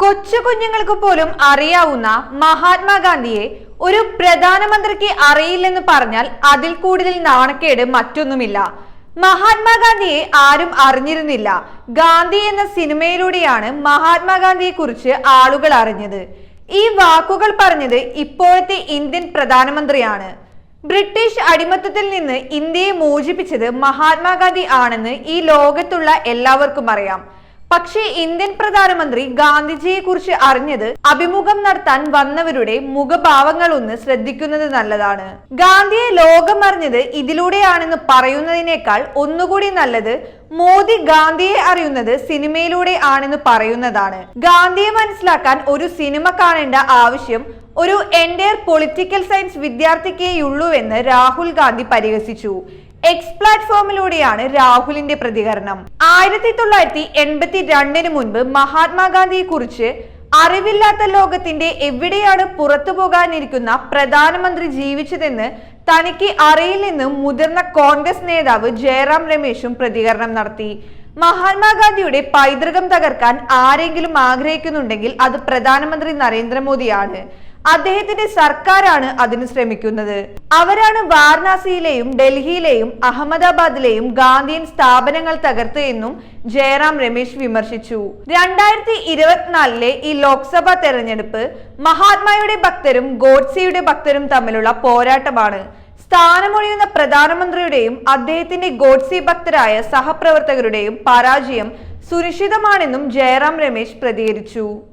കൊച്ചു കുഞ്ഞുങ്ങൾക്ക് പോലും അറിയാവുന്ന മഹാത്മാഗാന്ധിയെ ഒരു പ്രധാനമന്ത്രിക്ക് അറിയില്ലെന്ന് പറഞ്ഞാൽ അതിൽ കൂടുതൽ നാണക്കേട് മറ്റൊന്നുമില്ല. മഹാത്മാഗാന്ധിയെ ആരും അറിഞ്ഞിരുന്നില്ല. ഗാന്ധി എന്ന സിനിമയിലൂടെയാണ് മഹാത്മാഗാന്ധിയെ കുറിച്ച് ആളുകൾ അറിഞ്ഞത്. ഈ വാക്കുകൾ പറഞ്ഞത് ഇപ്പോഴത്തെ ഇന്ത്യൻ പ്രധാനമന്ത്രിയാണ്. ബ്രിട്ടീഷ് അടിമത്തത്തിൽ നിന്ന് ഇന്ത്യയെ മോചിപ്പിച്ചത് മഹാത്മാഗാന്ധി ആണെന്ന് ഈ ലോകത്തുള്ള എല്ലാവർക്കും അറിയാം. പക്ഷേ ഇന്ത്യൻ പ്രധാനമന്ത്രി ഗാന്ധിജിയെ കുറിച്ച് അറിഞ്ഞത് അഭിമുഖം നടത്താൻ വന്നവരുടെ മുഖഭാവങ്ങൾ ഒന്ന് ശ്രദ്ധിക്കുന്നത് നല്ലതാണ്. ഗാന്ധിയെ ലോകം അറിഞ്ഞത് ഇതിലൂടെയാണെന്ന് പറയുന്നതിനേക്കാൾ ഒന്നുകൂടി നല്ലത് മോദി ഗാന്ധിയെ അറിയുന്നത് സിനിമയിലൂടെ ആണെന്ന് പറയുന്നതാണ്. ഗാന്ധിയെ മനസ്സിലാക്കാൻ ഒരു സിനിമ കാണേണ്ട ആവശ്യം ഒരു എൻഡയർ പൊളിറ്റിക്കൽ സയൻസ് വിദ്യാർത്ഥിക്കേയുള്ളൂവെന്ന് രാഹുൽ ഗാന്ധി പരിഹസിച്ചു. എക്സ് പ്ലാറ്റ്ഫോമിലൂടെയാണ് രാഹുലിന്റെ പ്രതികരണം. ആയിരത്തി തൊള്ളായിരത്തി എൺപത്തി രണ്ടിന് മുൻപ് മഹാത്മാഗാന്ധിയെ കുറിച്ച് അറിവില്ലാത്ത ലോകത്തിന്റെ എവിടെയാണ് പുറത്തു പോകാനിരിക്കുന്ന പ്രധാനമന്ത്രി ജീവിച്ചതെന്ന് തനിക്ക് അറിയില്ലെന്നും മുതിർന്ന കോൺഗ്രസ് നേതാവ് ജയറാം രമേശും പ്രതികരണം നടത്തി. മഹാത്മാഗാന്ധിയുടെ പൈതൃകം തകർക്കാൻ ആരെങ്കിലും ആഗ്രഹിക്കുന്നുണ്ടെങ്കിൽ അത് പ്രധാനമന്ത്രി നരേന്ദ്രമോദിയാണ്. അദ്ദേഹത്തിന്റെ സർക്കാരാണ് അതിന് ശ്രമിക്കുന്നത്. അവരാണ് വാരണാസിയിലെയും ഡൽഹിയിലെയും അഹമ്മദാബാദിലെയും ഗാന്ധിയൻ സ്ഥാപനങ്ങൾ തകർത്ത് എന്നും ജയറാം രമേശ് വിമർശിച്ചു. രണ്ടായിരത്തി ഇരുപത്തിനാലിലെ ഈ ലോക്സഭാ തെരഞ്ഞെടുപ്പ് മഹാത്മായുടെ ഭക്തരും ഗോഡ്സെയുടെ ഭക്തരും തമ്മിലുള്ള പോരാട്ടമാണ്. സ്ഥാനമൊഴിയുന്ന പ്രധാനമന്ത്രിയുടെയും അദ്ദേഹത്തിന്റെ ഗോഡ്സെ ഭക്തരായ സഹപ്രവർത്തകരുടെയും പരാജയം സുനിശ്ചിതമാണെന്നും ജയറാം രമേശ് പ്രതികരിച്ചു.